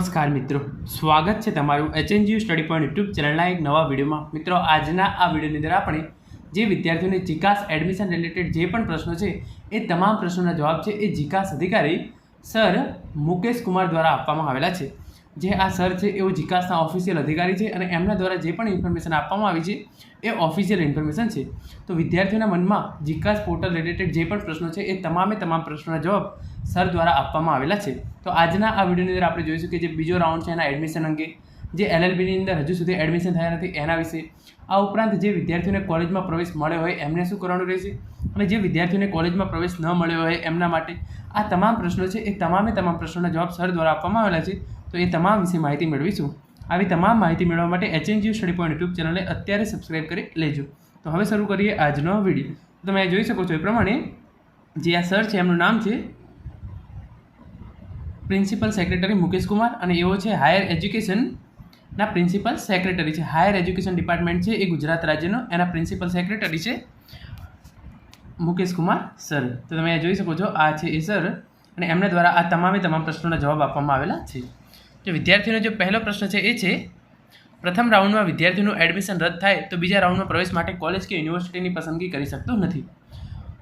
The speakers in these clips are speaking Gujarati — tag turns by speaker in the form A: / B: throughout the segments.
A: નમસ્કાર મિત્રો. સ્વાગત છે તમારું એચએનજીયુ સ્ટડી પોઈન્ટ યુટ્યુબ ચેનલના એક નવા વિડીયોમાં. મિત્રો, આજના આ વિડીયોની અંદર આપણે જે વિદ્યાર્થીઓને જીકાસ એડમિશન રિલેટેડ જે પણ પ્રશ્નો છે, એ તમામ પ્રશ્નોના જવાબ છે એ જીકાસ અધિકારી સર મુકેશ કુમાર દ્વારા આપવામાં આવેલા છે. જે આ સર છે એઓ જીકાસના ઓફિશિયલ અધિકારી છે અને એમના દ્વારા જે પણ ઇન્ફોર્મેશન આપવામાં આવી છે, એ ઓફિશિયલ ઇન્ફોર્મેશન છે. તો વિદ્યાર્થીઓના મનમાં જીકાસ પોર્ટલ રિલેટેડ જે પણ પ્રશ્નો છે, એ તમામે તમામ પ્રશ્નોના જવાબ સર દ્વારા આપવામાં આવેલા છે. તો આજના આ વિડીયોની અંદર આપણે જોઈશું કે જે બીજો રાઉન્ડ છે એના એડમિશન અંગે, જે એલએલબીની અંદર હજુ સુધી એડમિશન થયા નથી એના વિશે. આ ઉપરાંત જે વિદ્યાર્થીઓને કોલેજમાં પ્રવેશ મળ્યો હોય એમને શું કરવાનું રહેશે? અને જે વિદ્યાર્થીઓને કોલેજમાં પ્રવેશ ન મળ્યો હોય એમના માટે આ તમામ પ્રશ્નો છે, એ તમામે તમામ પ્રશ્નોના જવાબ સર દ્વારા આપવામાં આવેલા છે. તો એ તમામ વિશે માહિતી મેળવીશું. આવી તમામ માહિતી મેળવવા માટે એચએનજીયુ સ્ટડી પોઈન્ટ યુટ્યુબ ચેનલને અત્યારે સબસ્ક્રાઇબ કરી લેજો. તો હવે શરૂ કરીએ આજનો વીડિયો. તમે જોઈ શકો છો એ પ્રમાણે જે આ સર છે, એમનું નામ છે પ્રિન્સિપલ સેક્રેટરી મુકેશ કુમાર અને એવો છે હાયર એજ્યુકેશનના પ્રિન્સિપલ સેક્રેટરી છે. હાયર એજ્યુકેશન ડિપાર્ટમેન્ટ છે એ ગુજરાત રાજ્યનો. એના પ્રિન્સિપલ સેક્રેટરી છે મુકેશ કુમાર સર. તો તમે અહીંયા જોઈ શકો છો, આ છે એ સર અને એમના દ્વારા આ તમામે તમામ પ્રશ્નોના જવાબ આપવામાં આવેલા છે. જો વિદ્યાર્થીઓનો જે પહેલો પ્રશ્ન છે એ છે, પ્રથમ રાઉન્ડમાં વિદ્યાર્થીનું એડમિશન રદ થાય તો બીજા રાઉન્ડમાં પ્રવેશ માટે કોલેજ કે યુનિવર્સિટીની પસંદગી કરી શકતો નથી.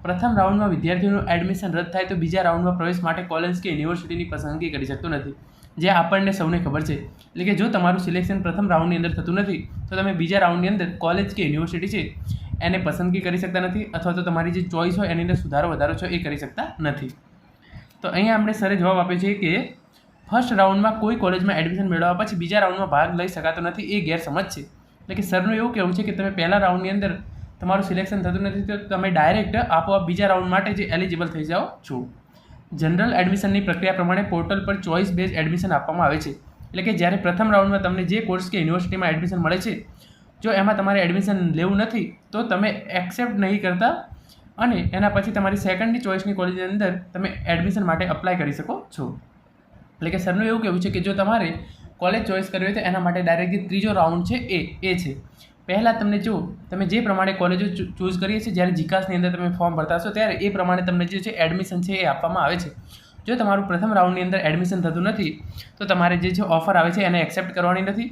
A: પ્રથમ રાઉન્ડમાં વિદ્યાર્થીઓનું એડમિશન રદ થાય તો બીજા રાઉન્ડમાં પ્રવેશ માટે કોલેજ કે યુનિવર્સિટીની પસંદગી કરી શકતો નથી. જે આપણને સૌને ખબર છે. એટલે કે જો તમારું સિલેક્શન પ્રથમ રાઉન્ડની અંદર થતું નથી, તો તમે બીજા રાઉન્ડની અંદર કોલેજ કે યુનિવર્સિટી છે એને પસંદગી કરી શકતા નથી અથવા તો તમારી જે ચોઈસ હોય એની અંદર સુધારો, વધારો છો એ કરી શકતા નથી. તો અહીંયા આપણે સરે જવાબ આપ્યો છે કે ફર્સ્ટ રાઉન્ડમાં કોઈ કોલેજમાં એડમિશન મેળવવા પછી બીજા રાઉન્ડમાં ભાગ લઈ શકાતો નથી એ ગેરસમજ છે. એટલે કે સરનું એવું કહેવું છે કે તમે પહેલા રાઉન્ડની અંદર તમારું સિલેક્શન થતું નથી તો તમે ડાયરેક્ટ આપોઆપ બીજા રાઉન્ડ માટે જે એલિજિબલ થઈ જાઓ છો. જનરલ એડમિશનની પ્રક્રિયા પ્રમાણે પોર્ટલ પર ચોઇસ બેઝ એડમિશન આપવામાં આવે છે. એટલે કે જ્યારે પ્રથમ રાઉન્ડમાં તમને જે કોર્સ કે યુનિવર્સિટીમાં એડમિશન મળે છે જો એમાં તમારે એડમિશન લેવું નથી, તો તમે એક્સેપ્ટ નહીં કરતા અને એના પછી તમારી સેકન્ડની ચોઇસની કોલેજની અંદર તમે એડમિશન માટે અપ્લાય કરી શકો છો. એટલે કે સરનું એવું કહેવું છે કે જો તમારે કોલેજ ચોઇસ કરવી હોય તો એના માટે ડાયરેક્ટલી ત્રીજો રાઉન્ડ છે એ એ છે. પહેલાં તમને જો તમે જે પ્રમાણે કોલેજો ચૂઝ કરીએ છીએ, જ્યારે જીકાસની અંદર તમે ફોર્મ ભરતા હશો, ત્યારે એ પ્રમાણે તમને જે છે એડમિશન છે એ આપવામાં આવે છે. જો તમારું પ્રથમ રાઉન્ડની અંદર એડમિશન થતું નથી, તો તમારે જે છે ઓફર આવે છે એને એક્સેપ્ટ કરવાની નથી.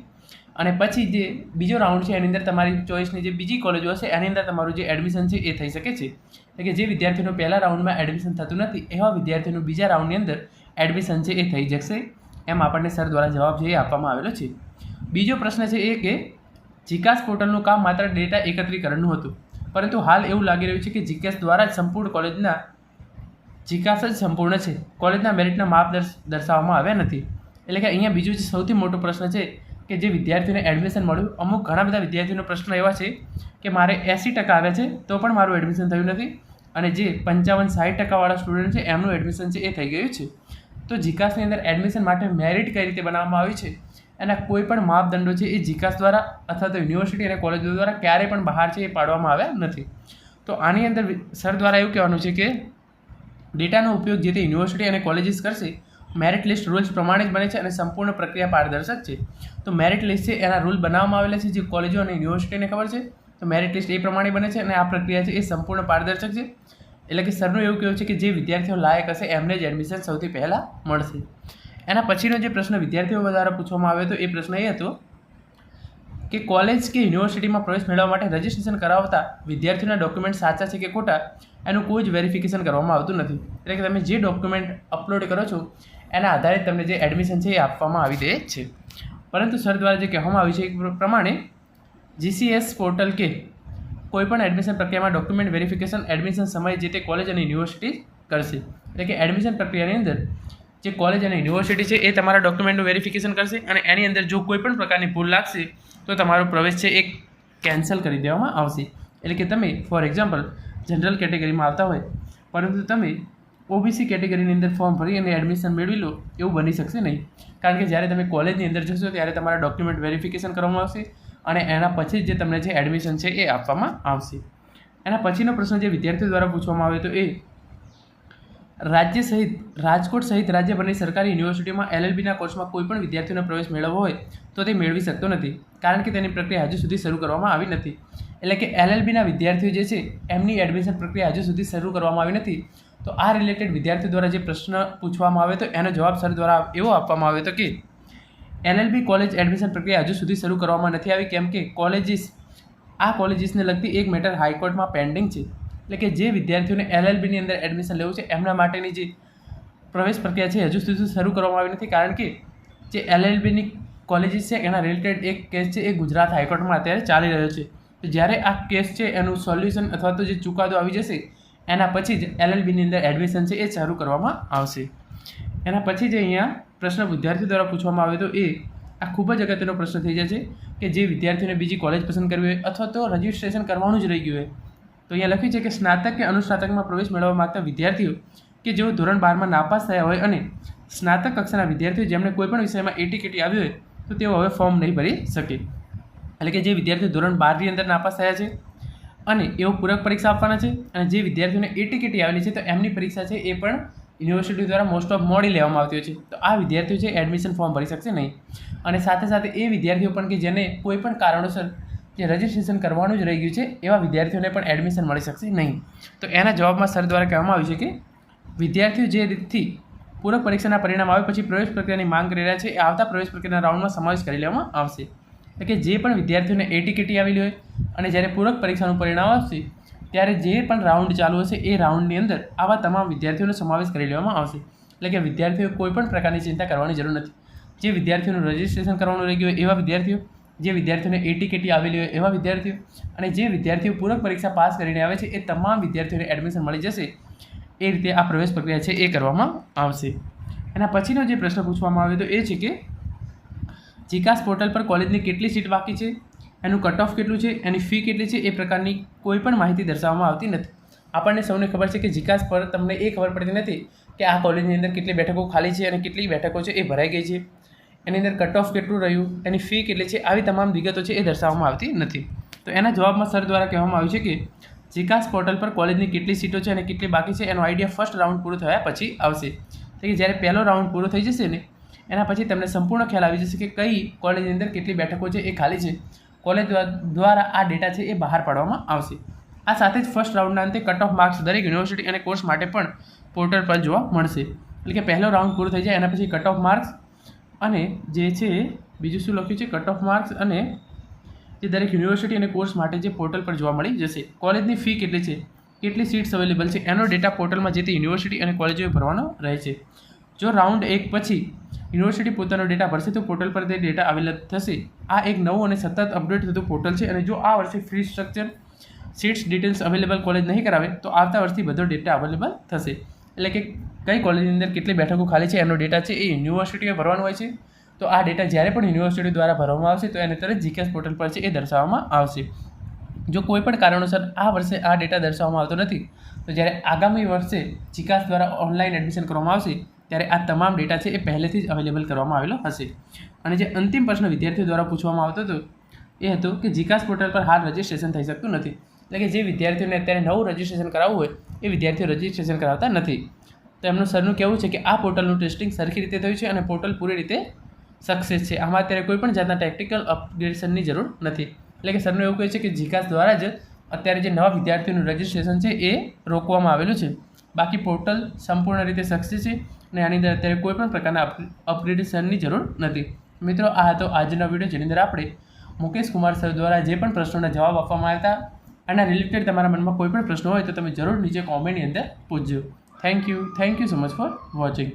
A: અને પછી જે બીજો રાઉન્ડ છે, એની અંદર તમારી ચોઈસની જે બીજી કોલેજો હશે, એની અંદર તમારું જે એડમિશન છે એ થઈ શકે છે. એટલે કે જે વિદ્યાર્થીનું પહેલા રાઉન્ડમાં એડમિશન થતું નથી, એવા વિદ્યાર્થીનું બીજા રાઉન્ડની અંદર એડમિશન છે એ થઈ જશે, એમ આપણને સર દ્વારા જવાબ છે એ આપવામાં આવેલો છે. બીજો પ્રશ્ન છે એ કે જીકાસ પોર્ટલનું કામ માત્ર ડેટા એકત્રીકરણનું હતું, પરંતુ હાલ એવું લાગી રહ્યું છે કે જીકાસ દ્વારા જ સંપૂર્ણ કોલેજના જીકાસ જ સંપૂર્ણ છે. કોલેજના મેરિટના માપ દર્શાવવામાં આવ્યા નથી. એટલે કે અહીંયા બીજું જે સૌથી મોટો પ્રશ્ન છે કે જે વિદ્યાર્થીઓને એડમિશન મળ્યું. અમુક ઘણા બધા વિદ્યાર્થીઓનો પ્રશ્ન એવા છે કે મારે એંસી ટકા આવ્યા છે તો પણ મારું એડમિશન થયું નથી. અને જે પંચાવન સાઠ ટકાવાળા સ્ટુડન્ટ છે, એમનું એડમિશન છે એ થઈ ગયું છે. તો જીકાસની અંદર એડમિશન માટે મેરિટ કઈ રીતે બનાવવામાં આવી છે? એના કોઈ પણ માપદંડો છે એ જીકાસ દ્વારા અથવા તો યુનિવર્સિટી અને કોલેજો દ્વારા ક્યારેય પણ બહાર છે એ પાડવામાં આવ્યા નથી. તો આની અંદર સર દ્વારા એવું કહેવાનું છે કે ડેટાનો ઉપયોગ જે તે યુનિવર્સિટી અને કોલેજીસ કરશે મેરિટ લિસ્ટ રૂલ્સ પ્રમાણે જ બને છે અને સંપૂર્ણ પ્રક્રિયા પારદર્શક છે. તો મેરિટ લિસ્ટ છે, એના રૂલ બનાવવામાં આવેલા છે જે કોલેજો અને યુનિવર્સિટીને ખબર છે? તો મેરિટ લિસ્ટ એ પ્રમાણે બને છે અને આ પ્રક્રિયા છે એ સંપૂર્ણ પારદર્શક છે. એટલે કે સરનું એવું કહેવું છે કે જે વિદ્યાર્થીઓ લાયક હશે, એમને જ એડમિશન સૌથી પહેલાં મળશે. એના પછીનો જે પ્રશ્ન વિદ્યાર્થીઓ દ્વારા પૂછવામાં આવ્યો હતો, એ પ્રશ્ન એ હતો કે કોલેજ કે યુનિવર્સિટીમાં પ્રવેશ મેળવવા માટે રજિસ્ટ્રેશન કરાવતા વિદ્યાર્થીઓના ડોક્યુમેન્ટ સાચા છે કે ખોટા? એનું કોઈ જ વેરિફિકેશન કરવામાં આવતું નથી. એટલે કે તમે જે ડોક્યુમેન્ટ અપલોડ કરો છો એના આધારે તમને જે એડમિશન છે એ આપવામાં આવી દે છે. પરંતુ સર દ્વારા જે કહેવામાં આવ્યું છે એ પ્રમાણે જીસીએસ પોર્ટલ કે કોઈપણ એડમિશન પ્રક્રિયામાં ડોક્યુમેન્ટ વેરિફિકેશન એડમિશન સમયે જે તે કોલેજ અને યુનિવર્સિટી કરશે. એટલે કે એડમિશન પ્રક્રિયાની અંદર જે કોલેજ અને યુનિવર્સિટી છે એ તમારા ડોક્યુમેન્ટનું વેરિફિકેશન કરશે અને એની અંદર જો કોઈપણ પ્રકારની ભૂલ લાગશે તો તમારો પ્રવેશ છે એ કેન્સલ કરી દેવામાં આવશે. એટલે કે તમે ફોર એક્ઝામ્પલ જનરલ કેટેગરીમાં આવતા હોય, પરંતુ તમે ઓબીસી કેટેગરીની અંદર ફોર્મ ભરી અને એડમિશન મેળવી લો એવું બની શકશે નહીં. કારણ કે જ્યારે તમે કોલેજની અંદર જશો ત્યારે તમારા ડોક્યુમેન્ટ વેરિફિકેશન કરવામાં આવશે અને એના પછી જ તમને જે એડમિશન છે એ આપવામાં આવશે. એના પછીનો પ્રશ્ન જે વિદ્યાર્થીઓ દ્વારા પૂછવામાં આવ્યો તો એ, રાજ્ય સહિત, રાજકોટ સહિત રાજ્યભરની સરકારી યુનિવર્સિટીમાં એલએલબીના કોર્સમાં કોઈ પણ વિદ્યાર્થીઓનો પ્રવેશ મેળવવો હોય તો તે મેળવી શકતો નથી. કારણ કે તેની પ્રક્રિયા હજુ સુધી શરૂ કરવામાં આવી નથી. એટલે કે એલએલબીના વિદ્યાર્થીઓ જે છે, એમની એડમિશન પ્રક્રિયા હજુ સુધી શરૂ કરવામાં આવી નથી. તો આ રિલેટેડ વિદ્યાર્થી દ્વારા જે પ્રશ્ન પૂછવામાં આવે તો એનો જવાબ સર દ્વારા એવો આપવામાં આવે તો કે એલએલબી કોલેજ એડમિશન પ્રક્રિયા હજુ સુધી શરૂ કરવામાં નથી આવી. કેમ કે કોલેજીસ આ કોલેજીસને લગતી એક મેટર હાઈકોર્ટમાં પેન્ડિંગ છે. એટલે કે જે વિદ્યાર્થીઓને એલએલબીની અંદર એડમિશન લેવું છે, એમના માટેની જે પ્રવેશ પ્રક્રિયા છે, હજુ સુધી શરૂ કરવામાં આવી નથી. કારણ કે જે એલએલબીની કોલેજીસ છે, એના રિલેટેડ એક કેસ છે, એ ગુજરાત હાઈકોર્ટમાં અત્યારે ચાલી રહ્યો છે. તો જ્યારે આ કેસ છે, એનું સોલ્યુશન અથવા તો જે ચુકાદો આવી જશે એના પછી જ એલએલબીની અંદર એડમિશન છે એ શરૂ કરવામાં આવશે. એના પછી જે અહીંયા પ્રશ્ન વિદ્યાર્થી દ્વારા પૂછવામાં આવે તો એ આ ખૂબ જ અગત્યનો પ્રશ્ન થઈ જાય છે કે જે વિદ્યાર્થીઓને બીજી કોલેજ પસંદ કરવી હોય અથવા તો રજિસ્ટ્રેશન કરવાનું જ રહી ગયું હોય, તો અહીંયા લખ્યું છે કે સ્નાતક કે અનુસ્નાતકમાં પ્રવેશ મેળવવા માગતા વિદ્યાર્થીઓ કે જેઓ ધોરણ બારમાં નાપાસ થયા હોય અને સ્નાતક કક્ષાના વિદ્યાર્થીઓ જેમણે કોઈપણ વિષયમાં એટી કેટી આવી હોય, તો તેઓ હવે ફોર્મ નહીં ભરી શકે. એટલે કે જે વિદ્યાર્થીઓ ધોરણ બારની અંદર નાપાસ થયા છે અને એઓ પૂરક પરીક્ષા આપવાના છે અને જે વિદ્યાર્થીઓને એટી કેટી આવેલી છે તો એમની પરીક્ષા છે એ પણ યુનિવર્સિટી દ્વારા મોસ્ટ ઓફ મોડી લેવામાં આવતી હોય છે. તો આ વિદ્યાર્થીઓ છે એડમિશન ફોર્મ ભરી શકશે નહીં. અને સાથે સાથે એ વિદ્યાર્થીઓ પણ કે જેને કોઈ પણ કારણોસર જે રજિસ્ટ્રેશન કરવાનું જ રહી ગયું છે, એવા વિદ્યાર્થીઓને પણ એડમિશન મળી શકશે નહીં. તો એના જવાબમાં સર દ્વારા કહેવામાં આવ્યું છે કે વિદ્યાર્થીઓ જે રીતથી પૂરક પરીક્ષાના પરિણામ આવે પછી પ્રવેશ પ્રક્રિયાની માંગ કરી રહ્યા છે, એ આવતા પ્રવેશ પ્રક્રિયાના રાઉન્ડમાં સમાવેશ કરી લેવામાં આવશે. એટલે કે જે પણ વિદ્યાર્થીઓને એટી કેટી આવેલી હોય અને જ્યારે પૂરક પરીક્ષાનું પરિણામ આવશે, ત્યારે જે પણ રાઉન્ડ ચાલુ હશે, એ રાઉન્ડની અંદર આવા તમામ વિદ્યાર્થીઓનો સમાવેશ કરી લેવામાં આવશે. એટલે કે વિદ્યાર્થીઓ કોઈ પણ પ્રકારની ચિંતા કરવાની જરૂર નથી. જે વિદ્યાર્થીઓનું રજિસ્ટ્રેશન કરવાનું રહી ગયું એવા વિદ્યાર્થીઓ, જે વિદ્યાર્થીઓને એટી કેટી આવેલી હોય એવા વિદ્યાર્થીઓ અને જે વિદ્યાર્થીઓ પૂરક પરીક્ષા પાસ કરીને આવે છે, એ તમામ વિદ્યાર્થીઓને એડમિશન મળી જશે, એ રીતે આ પ્રવેશ પ્રક્રિયા છે એ કરવામાં આવશે. એના પછીનો જે પ્રશ્ન પૂછવામાં આવ્યો તો એ છે કે જીકાસ પોર્ટલ પર કોલેજની કેટલી સીટ બાકી છે, એનું કટ ઓફ કેટલું છે, એની ફી કેટલી છે એ પ્રકારની કોઈ પણ માહિતી દર્શાવવામાં આવતી નથી. આપણને સૌને ખબર છે કે જીકાસ પર તમને એ ખબર પડતી નથી કે આ કોલેજની અંદર કેટલી બેઠકો ખાલી છે અને કેટલી બેઠકો છે એ ભરાઈ ગઈ છે. એની અંદર કટ ઓફ કેટલું રહ્યું, એની ફી કેટલી છે, આવી તમામ વિગતો છે એ દર્શાવવામાં આવતી નથી. તો એના જવાબમાં સર દ્વારા કહેવામાં આવ્યું છે કે જીકાસ પોર્ટલ પર કોલેજની કેટલી સીટો છે અને કેટલી બાકી છે એનો આઈડિયા ફર્સ્ટ રાઉન્ડ પૂરો થયા પછી આવશે. તો કે જ્યારે પહેલો રાઉન્ડ પૂરો થઈ જશે ને એના પછી તમને સંપૂર્ણ ખ્યાલ આવી જશે કે કઈ કોલેજની અંદર કેટલી બેઠકો છે એ ખાલી છે. કોલેજ દ્વારા આ ડેટા છે એ બહાર પાડવામાં આવશે. આ સાથે જ ફર્સ્ટ રાઉન્ડના અંતે કટ ઓફ માર્ક્સ દરેક યુનિવર્સિટી અને કોર્સ માટે પણ પોર્ટલ પર જોવા મળશે. એટલે કે પહેલો રાઉન્ડ પૂરો થઈ જાય એના પછી કટ ઓફ માર્ક્સ અને જે છે, બીજું શું લખ્યું છે? કટ ઓફ માર્ક્સ અને જે દરેક યુનિવર્સિટી અને કોર્સ માટે જે પોર્ટલ પર જોવા મળી જશે. કોલેજની ફી કેટલી છે? કેટલી સીટ્સ અવેલેબલ છે? એનો ડેટા પોર્ટલમાં જે તે યુનિવર્સિટી અને કોલેજોએ ભરવાનો રહે છે. જો રાઉન્ડ એક પછી યુનિવર્સિટી પોતાનો ડેટા ભરશે તો પોર્ટલ પર તે ડેટા અવેલેબલ થશે. આ એક નવું અને સતત અપડેટ થતું પોર્ટલ છે અને જો આ વર્ષે fee structure seats details available college નહીં કરાવે, તો આવતા વર્ષથી બધો ડેટા અવેલેબલ થશે. એટલે કે કઈ કોલેજની અંદર કેટલી બેઠકો ખાલી છે એનો ડેટા છે એ યુનિવર્સિટીએ ભરવાનો હોય છે. તો આ ડેટા જ્યારે પણ યુનિવર્સિટી દ્વારા ભરવામાં આવશે તો એને તરત જીકેસ પોર્ટલ પર છે એ દર્શાવવામાં આવશે. જો કોઈ પણ કારણોસર આ વર્ષે આ ડેટા દર્શાવવામાં આવતો નથી, તો જ્યારે આગામી વર્ષે જીકાસ દ્વારા ઓનલાઈન એડમિશન કરવામાં આવશે ત્યારે આ તમામ ડેટા છે એ પહેલેથી જ અવેલેબલ કરવામાં આવેલો હશે. અને જે અંતિમ પ્રશ્ન વિદ્યાર્થીઓ દ્વારા પૂછવામાં આવતો હતો, એ હતો કે જીકાસ પોર્ટલ પર હાલ રજિસ્ટ્રેશન થઈ શકતું નથી. એટલે કે જે વિદ્યાર્થીઓને અત્યારે નવું રજિસ્ટ્રેશન કરાવવું હોય, એ વિદ્યાર્થીઓ રજિસ્ટ્રેશન કરાવતા નથી. તો એમનું સરનું કહેવું છે કે આ પોર્ટલનું ટેસ્ટિંગ સરખી રીતે થયું છે અને પોર્ટલ પૂરી રીતે સક્સેસ છે. આમાં અત્યારે કોઈ પણ જાતના ટેકનિકલ અપગ્રેડેશનની જરૂર નથી. એટલે કે સરનું એવું કહે છે કે જીકાસ દ્વારા જ અત્યારે જે નવા વિદ્યાર્થીઓનું રજિસ્ટ્રેશન છે એ રોકવામાં આવેલું છે. બાકી પોર્ટલ સંપૂર્ણ રીતે સક્સેસ છે અને આની અંદર અત્યારે કોઈ પણ પ્રકારના અપગ્રેડેશનની જરૂર નથી. મિત્રો, આ હતો આજનો વીડિયો જેની અંદર આપણે મુકેશ કુમાર સર દ્વારા જે પણ પ્રશ્નોના જવાબ આપવામાં આવ્યા હતા આના રિલેટેડ તમારા મનમાં કોઈ પણ પ્રશ્ન હોય તો તમે જરૂર નીચે કોમેન્ટની અંદર પૂછજો. Thank you thank you so much for watching